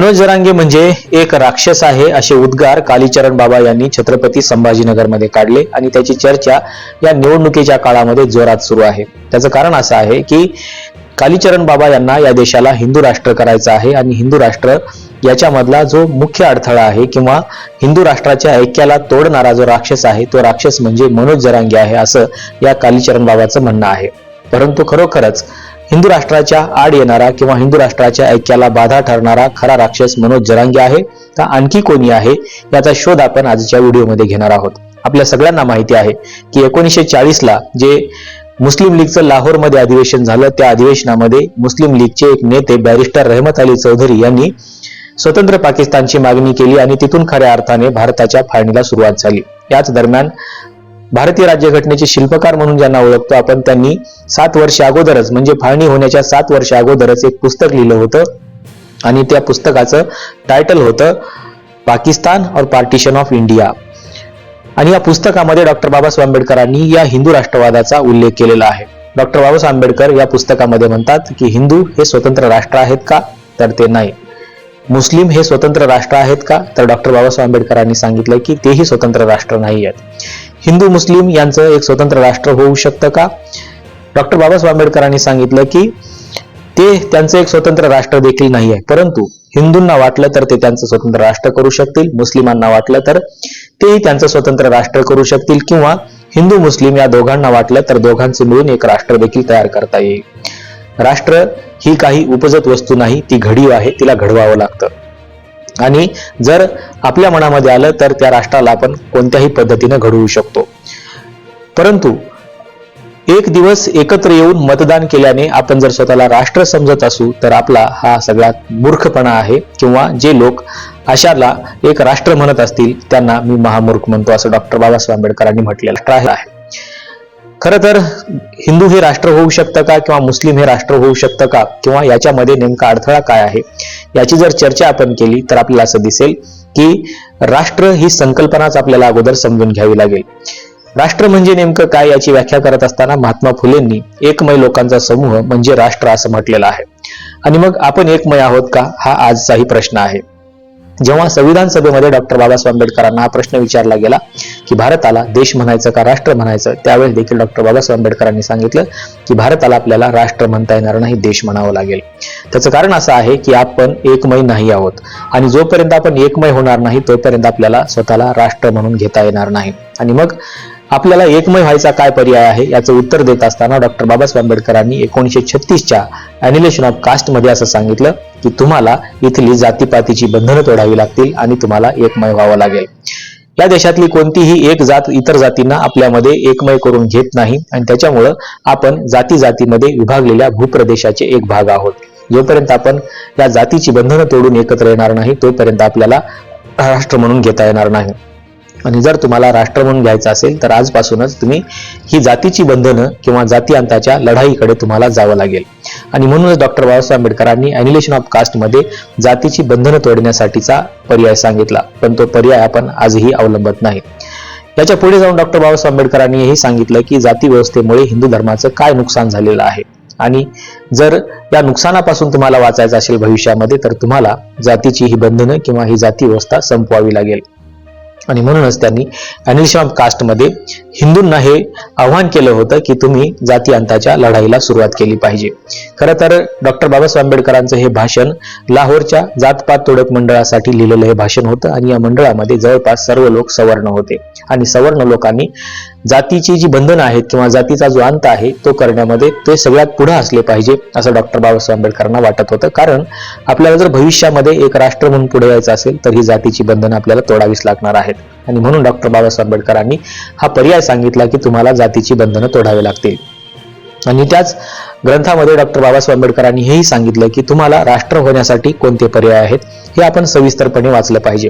मनोज जरांगे म्हणजे एक राक्षस आहे असे उद्गार कालीचरण बाबा यांनी छत्रपती संभाजीनगरमध्ये काढले आणि त्याची चर्चा या निवडणुकीच्या काळामध्ये जोरात सुरू आहे. त्याचं कारण असं आहे की कालीचरण बाबा यांना या देशाला हिंदू राष्ट्र करायचं आहे आणि हिंदू राष्ट्र याच्यामधला जो मुख्य अडथळा आहे किंवा हिंदू राष्ट्राच्या ऐक्याला तोडणारा जो राक्षस आहे तो राक्षस म्हणजे मनोज जरांगे आहे असं या कालीचरण बाबाचं म्हणणं आहे. परंतु खरोखरच हिंदू राष्ट्राच्या आड येणारा किंवा हिंदू राष्ट्राच्या ऐक्याला बाधा ठरणारा खरा राक्षस मनोज जरांगे आहे का आणखी कोणी आहे याचा शोध आपण आजच्या व्हिडिओमध्ये घेणार आहोत. आपल्या सगळ्यांना माहिती आहे की एकोणीसशे चाळीसला जे मुस्लिम लीगचं लाहोरमध्ये अधिवेशन झालं त्या अधिवेशनामध्ये मुस्लिम लीगचे एक नेते बॅरिस्टर रहमत अली चौधरी यांनी स्वतंत्र पाकिस्तानची मागणी केली आणि तिथून खऱ्या अर्थाने भारताच्या फाळणीला सुरुवात झाली. याच दरम्यान भारतीय राज्यघटनेचे शिल्पकार म्हणून ज्यांना ओळखतो आपण त्यांनी सात वर्ष अगोदरच म्हणजे फाळणी होण्याच्या सात वर्ष अगोदरच एक पुस्तक लिहिलं होतं. आणि त्या पुस्तकाचं टायटल होतं पाकिस्तान और पार्टिशन ऑफ इंडिया आणि या पुस्तकामध्ये डॉक्टर बाबासाहेब आंबेडकरांनी या हिंदू राष्ट्रवादाचा उल्लेख केलेला आहे. डॉक्टर बाबासाहेब आंबेडकर या पुस्तकामध्ये म्हणतात की हिंदू हे स्वतंत्र राष्ट्र आहेत का? तर ते नाही. मुस्लिम हे स्वतंत्र राष्ट्र आहेत का? तर डॉक्टर बाबासाहेब आंबेडकरांनी सांगितलं की तेही स्वतंत्र राष्ट्र नाही आहेत. हिंदू मुस्लिम यांचं एक स्वतंत्र राष्ट्र होऊ शकतं का? डॉक्टर बाबासाहेब आंबेडकरांनी सांगितलं की ते त्यांचं एक स्वतंत्र राष्ट्र देखील नाही आहे. परंतु हिंदूंना वाटलं तर ते त्यांचं स्वतंत्र राष्ट्र करू शकतील मुस्लिमांना वाटलं तर तेही त्यांचं स्वतंत्र राष्ट्र करू शकतील किंवा हिंदू मुस्लिम या दोघांना वाटलं तर दोघांचे मिळून एक राष्ट्र देखील तयार करता येईल. राष्ट्र ही काही उपजत वस्तू नाही ती घडीव आहे तिला घडवावं लागतं. आणि जर आपल्या मनामध्ये आलं तर त्या राष्ट्राला आपण कोणत्याही पद्धतीनं घडवू शकतो. परंतु एक दिवस एकत्र येऊन मतदान केल्याने आपण जर स्वतःला राष्ट्र समजत असू तर आपला हा सगळ्यात मूर्खपणा आहे किंवा जे लोक अशाला एक राष्ट्र म्हणत असतील त्यांना मी महामूर्ख म्हणतो असं डॉक्टर बाबासाहेब आंबेडकरांनी म्हटलेलं आहे. खरं तर हिंदू हे राष्ट्र होऊ शकतं का किंवा मुस्लिम हे राष्ट्र होऊ शकतं का किंवा याच्यामध्ये नेमका अडथळा काय आहे याची जर चर्चा आपण केली तर आपल्याला असं दिसेल की राष्ट्र ही संकल्पनाच आपल्याला अगोदर समजून घ्यावी लागेल. राष्ट्र म्हणजे नेमकं काय याची व्याख्या करत असताना महात्मा फुलेंनी एकमय लोकांचा समूह म्हणजे राष्ट्र असं म्हटलेलं आहे. आणि मग आपण एकमय आहोत का? हा आजचाही प्रश्न आहे. जेव्हा संविधान सभेमध्ये डॉक्टर बाबासाहेब आंबेडकरांना हा प्रश्न विचारला गेला की भारताला देश म्हणायचं का राष्ट्र म्हणायचं त्यावेळेस देखील डॉक्टर बाबासाहेब आंबेडकरांनी सांगितलं की भारताला आपल्याला राष्ट्र म्हणता येणार नाही देश म्हणावं लागेल. त्याचं कारण असं आहे की आपण एकमय नाही आहोत. आणि जोपर्यंत आपण एकमय होणार नाही तोपर्यंत आपल्याला स्वतःला राष्ट्र म्हणून घेता येणार नाही. आणि मग आपल्याला एकमय व्हायचा काय पर्याय आहे याचं उत्तर देत असताना डॉक्टर बाबासाहेब आंबेडकरांनी एकोणीसशे छत्तीसच्या अॅनिलेशन ऑफ कास्टमध्ये असं सांगितलं की तुम्हाला इथली जातीपातीची बंधनं तोडावी लागतील आणि तुम्हाला एकमय व्हावं लागेल. या देशातली कोणतीही एक जात इतर जातींना आपल्यामध्ये एकमय करून घेत नाही आणि त्याच्यामुळं आपण जाती जातीमध्ये विभागलेल्या भूप्रदेशाचे एक भाग आहोत. जोपर्यंत आपण या जातीची बंधनं तोडून एकत्र येणार नाही तोपर्यंत आपल्याला राष्ट्र म्हणून घेता येणार नाही. आणि जर तुम्हाला राष्ट्र म्हणून घ्यायचं असेल तर आजपासूनच तुम्ही ही जातीची बंधनं किंवा जातीअंताच्या लढाईकडे तुम्हाला जावं लागेल. आणि म्हणूनच डॉक्टर बाबासाहेब आंबेडकरांनी अॅनिलेशन ऑफ कास्टमध्ये जातीची बंधनं तोडण्यासाठीचा पर्याय सांगितला. पण तो पर्याय आपण आजही अवलंबत नाही. याच्यापुढे जाऊन डॉक्टर बाबासाहेब आंबेडकरांनी हेही सांगितलं की जाती व्यवस्थेमुळे हिंदू धर्माचं काय नुकसान झालेलं आहे? आणि जर या नुकसानापासून तुम्हाला वाचायचं असेल भविष्यामध्ये तर तुम्हाला जातीची ही बंधनं किंवा ही जाती व्यवस्था संपवावी लागेल. आणि म्हणूनच त्यांनी अनिल ऑफ कास्टमध्ये हिंदूंना हे आव्हान केलं होतं की तुम्ही जाती अंताच्या लढाईला सुरुवात केली पाहिजे. खरं तर डॉक्टर बाबासाहेब आंबेडकरांचं हे भाषण लाहोरच्या जातपात तोडक मंडळासाठी लिहिलेलं हे भाषण होतं आणि या मंडळामध्ये जवळपास सर्व लोक सवर्ण होते. आणि सवर्ण लोकांनी जातीची जी बंधनं आहेत किंवा जातीचा जो अंत आहे तो करण्यामध्ये ते सगळ्यात पुढे असले पाहिजे असं डॉक्टर बाबासाहेब आंबेडकरांना वाटत होतं. कारण आपल्याला जर भविष्यामध्ये एक राष्ट्र म्हणून पुढे यायचं असेल तर ही जातीची बंधनं आपल्याला तोडावीच लागणार आहेत. आणि म्हणून डॉक्टर बाबासाहेब आंबेडकरांनी हा पर्याय सांगितला की तुम्हाला जातीची बंधनं तोडावी लागतील. आणि त्याच ग्रंथामध्ये डॉक्टर बाबासाहेब आंबेडकरांनी हेही सांगितलं की तुम्हाला राष्ट्र होण्यासाठी कोणते पर्याय आहेत हे आपण सविस्तरपणे वाचलं पाहिजे.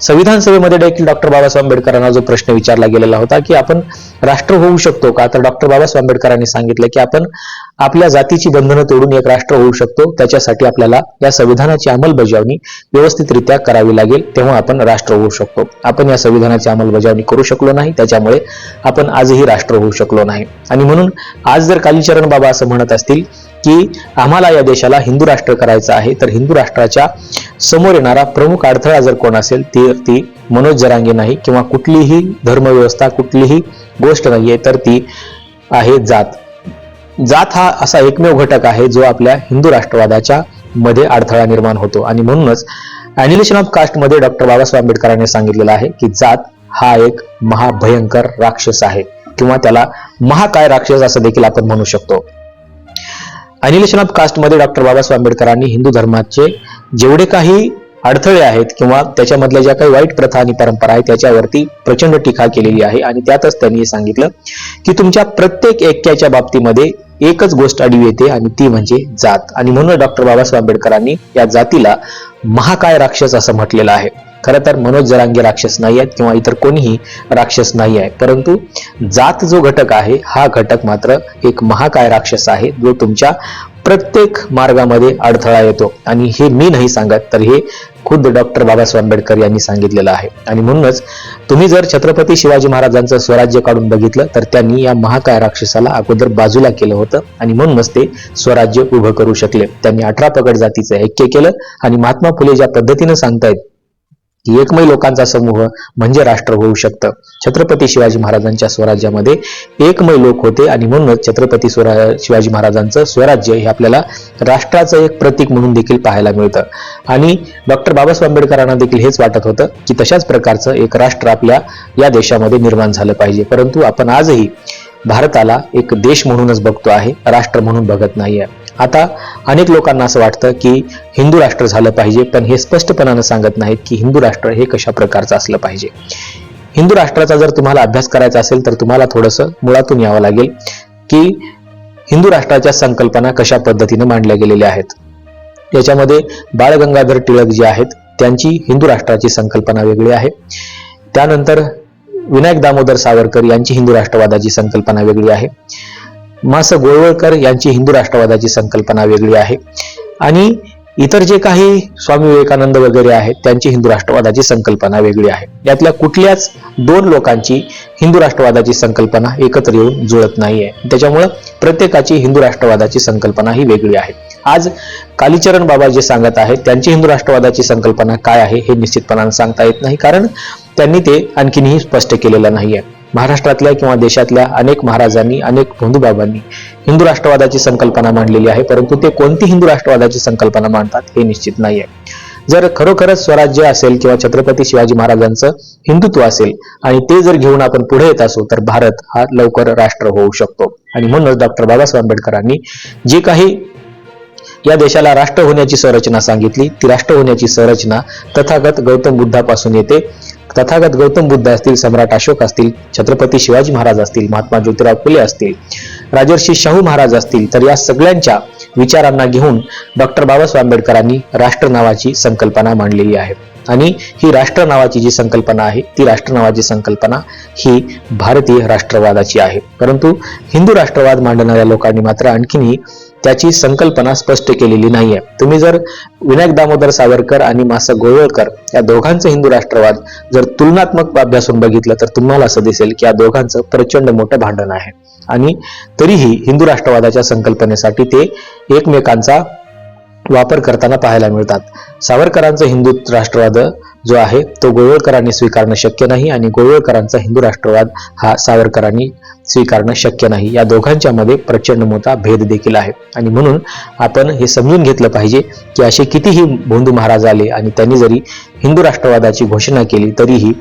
संविधान सभेमध्ये देखील डॉक्टर बाबासाहेब आंबेडकरांना जो प्रश्न विचारला गेलेला होता की आपण राष्ट्र होऊ शकतो का तर डॉक्टर बाबासाहेब आंबेडकरांनी सांगितलं की आपण आपल्या जातीची बंधनं तोडून एक राष्ट्र होऊ शकतो त्याच्यासाठी आपल्याला या संविधानाची अंमलबजावणी व्यवस्थितरित्या करावी लागेल तेव्हा आपण राष्ट्र होऊ शकतो. आपण या संविधानाची अंमलबजावणी करू शकलो नाही त्याच्यामुळे आपण आजही राष्ट्र होऊ शकलो नाही. आणि म्हणून आज जर कालीचरण बाबा असं म्हणत असतील की आम्हाला या देशाला हिंदू राष्ट्र करायचं आहे तर हिंदू राष्ट्राच्या समोर येणारा प्रमुख अडथळा जर कोण असेल ती ती मनोज जरांगे नाही किंवा कुठलीही धर्मव्यवस्था कुठलीही गोष्ट नाहीये तर ती आहे जात. जात हा असा एकमेव घटक आहे जो आपल्या हिंदू राष्ट्रवादाच्या मध्ये अडथळा निर्माण होतो. आणि म्हणूनच अॅनिलेशन ऑफ कास्टमध्ये डॉक्टर बाबासाहेब आंबेडकरांनी सांगितलेलं आहे की जात हा एक महाभयंकर राक्षस आहे किंवा त्याला महाकाय राक्षस असं देखील आपण म्हणू शकतो. अनिलेशन ऑफ कास्टमध्ये डॉक्टर बाबासाहेब आंबेडकरांनी हिंदू धर्माचे जेवढे काही अडथळे आहेत किंवा त्याच्यामधल्या ज्या काही वाईट प्रथा आणि परंपरा आहेत त्याच्यावरती प्रचंड टीका केलेली आहे. आणि त्यातच त्यांनी सांगितलं की तुमच्या प्रत्येक ऐक्याच्या बाबतीमध्ये एकच गोष्ट अडवी येते आणि ती म्हणजे जात. आणि म्हणून डॉक्टर बाबासाहेब आंबेडकरांनी या जातीला महाकाय राक्षस असं म्हटलेलं आहे. खरं तर मनोज जरांगे राक्षस नाही आहेत किंवा इतर कोणीही राक्षस नाही आहे. परंतु जात जो घटक आहे हा घटक मात्र एक महाकाय राक्षस आहे जो तुमच्या प्रत्येक मार्गामध्ये अडथळा येतो. आणि हे मी नाही सांगत तर हे खुद्द डॉक्टर बाबासाहेब आंबेडकर यांनी सांगितलेलं आहे. आणि म्हणूनच तुम्ही जर छत्रपती शिवाजी महाराजांचं स्वराज्य काढून बघितलं तर त्यांनी या महाकाय राक्षसाला अगोदर बाजूला केलं होतं आणि म्हणूनच ते स्वराज्य उभं करू शकले. त्यांनी अठरा पगड जातीचं ऐक्य केलं आणि महात्मा फुले ज्या पद्धतीनं सांगतायत एकमय लोकांचा समूह म्हणजे राष्ट्र होऊ शकतं. छत्रपती शिवाजी महाराजांच्या स्वराज्यामध्ये एकमय लोक होते आणि म्हणूनच छत्रपती स्वरा शिवाजी महाराजांचं स्वराज्य हे आपल्याला राष्ट्राचं एक प्रतीक म्हणून देखील पाहायला मिळतं. आणि डॉक्टर बाबासाहेब आंबेडकरांना देखील हेच वाटत होतं की तशाच प्रकारचं एक राष्ट्र आपल्या या देशामध्ये निर्माण झालं पाहिजे. परंतु आपण आजही भारताला एक देश म्हणूनच बघतो आहे राष्ट्र म्हणून बघत नाहीये. आता अनेक लोकांना असं वाटतं की हिंदू राष्ट्र झालं पाहिजे पण हे स्पष्टपणानं सांगत नाहीत की हिंदू राष्ट्र हे कशा प्रकारचं असलं पाहिजे. हिंदू राष्ट्राचा जर तुम्हाला अभ्यास करायचा असेल तर तुम्हाला थोडंसं मुळातून यावं लागेल की हिंदू राष्ट्राच्या संकल्पना कशा पद्धतीने मांडल्या गेलेल्या आहेत. याच्यामध्ये बाळ गंगाधर टिळक जे आहेत त्यांची हिंदू राष्ट्राची संकल्पना वेगळी आहे. त्यानंतर विनायक दामोदर सावरकर यांची हिंदू राष्ट्रवादाची संकल्पना वेगळी आहे. मास गोळवळकर यांची हिंदू राष्ट्रवादाची संकल्पना वेगळी आहे. आणि इतर जे काही स्वामी विवेकानंद वगैरे आहेत त्यांची हिंदू राष्ट्रवादाची संकल्पना वेगळी आहे. यातल्या कुठल्याच दोन लोकांची हिंदू राष्ट्रवादाची संकल्पना एकत्र येऊन जुळत नाहीये. त्याच्यामुळं प्रत्येकाची हिंदू राष्ट्रवादाची संकल्पना ही वेगळी आहे. आज कालीचरण बाबा जे सांगत आहेत त्यांची हिंदू राष्ट्रवादाची संकल्पना काय आहे हे निश्चितपणाने सांगता येत नाही कारण त्यांनी ते आणखीनही स्पष्ट केलेलं नाहीये. महाराष्ट्रातल्या किंवा देशातल्या अनेक महाराजांनी अनेक बंधुबाबांनी हिंदू राष्ट्रवादाची संकल्पना मांडलेली आहे परंतु ते कोणती हिंदू राष्ट्रवादाची संकल्पना मांडतात हे निश्चित नाहीये. जर खरोखरच स्वराज्य असेल किंवा छत्रपती शिवाजी महाराजांचं हिंदुत्व असेल आणि ते जर घेऊन आपण पुढे येत असू तर भारत हा लवकर राष्ट्र होऊ शकतो. आणि म्हणूनच डॉक्टर बाबासाहेब आंबेडकरांनी जे काही या देशाला राष्ट्र होण्याची संरचना सांगितली ती राष्ट्र होण्याची संरचना तथागत गौतम बुद्धापासून येते. तथागत गौतम बुद्ध असतील सम्राट अशोक असतील छत्रपती शिवाजी महाराज असतील महात्मा ज्योतिराव फुले असतील राजर्षी शाहू महाराज असतील तर या सगळ्यांच्या विचारांना घेऊन डॉक्टर बाबासाहेब आंबेडकरांनी राष्ट्र नावाची संकल्पना मांडलेली आहे. आणि ही राष्ट्र नावाची जी संकल्पना आहे ती राष्ट्र नावाची संकल्पना ही भारतीय राष्ट्रवादाची आहे. परंतु हिंदू राष्ट्रवाद मांडणाऱ्या लोकांनी मात्र आणखीनही त्याची संकल्पना स्पष्ट केलेली नाहीये. तुम्ही जर विनायक दामोदर सावरकर आणि मासा गोवळकर या दोघांचं हिंदू राष्ट्रवाद जर तुलनात्मक अभ्यासून बघितलं तर तुम्हाला असं दिसेल की या दोघांचं प्रचंड मोठं भांडण आहे. आणि तरीही हिंदू राष्ट्रवादाच्या संकल्पनेसाठी ते एकमेकांचा वापर करताना पाहायला मिळतात. सावरकरांचं हिंदू राष्ट्रवाद जो आहे तो गोळवळकरांनी स्वीकारणं शक्य नाही आणि गोळवळकरांचा हिंदू राष्ट्रवाद हा सावरकरांनी स्वीकारणं शक्य नाही. या दोघांच्या मध्ये प्रचंड मोठा भेद देखील आहे. आणि म्हणून आपण हे समजून घेतलं पाहिजे की असे कितीही भोंदू महाराज आले आणि त्यांनी जरी हिंदू राष्ट्रवादाची घोषणा केली तरीही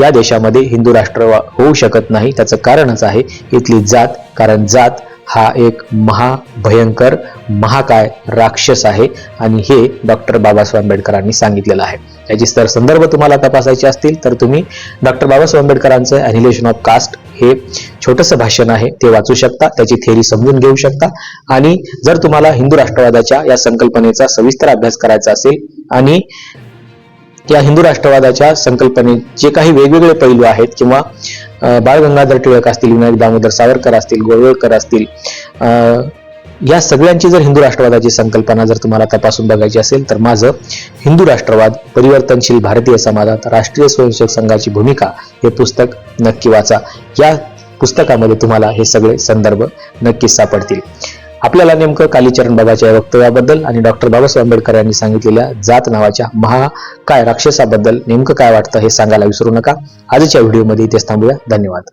या देशामध्ये हिंदू राष्ट्रवाद होऊ शकत नाही. त्याचं कारणच आहे इथली जात कारण जात हा एक महाभयंकर महाकाय राक्षस आहे. आणि हे डॉक्टर बाबासाहेब आंबेडकरांनी सांगितलेलं आहे. याची तर संदर्भ तुम्हाला तपासायचे असतील तर तुम्ही डॉक्टर बाबासाहेब आंबेडकरांचं अॅनिलेशन ऑफ कास्ट हे छोटंसं भाषण आहे ते वाचू शकता त्याची थेरी समजून घेऊ शकता. आणि जर तुम्हाला हिंदू राष्ट्रवादाच्या या संकल्पनेचा सविस्तर अभ्यास करायचा असेल आणि या हिंदू राष्ट्रवादाच्या संकल्पनेचे काही वेगवेगळे पैलू आहेत किंवा बाळ गंगाधर टिळक असतील विनायक दामोदर सावरकर असतील गोळवळकर असतील अं, या सगळ्यांची जर हिंदू राष्ट्रवादाची संकल्पना जर तुम्हाला तपासून बघायची असेल तर माझं हिंदू राष्ट्रवाद परिवर्तनशील भारतीय समाजात राष्ट्रीय स्वयंसेवक संघाची भूमिका हे पुस्तक नक्की वाचा. या पुस्तकामध्ये तुम्हाला हे सगळे संदर्भ नक्कीच सापडतील. आपल्याला नेमकं कालीचरण बाबाच्या या वक्तव्याबद्दल आणि डॉक्टर बाबासाहेब आंबेडकर यांनी सांगितलेल्या जात नावाच्या महा काय राक्षसाबद्दल नेमकं काय वाटतं हे सांगायला विसरू नका. आजच्या व्हिडिओमध्ये इथेच थांबूया. धन्यवाद.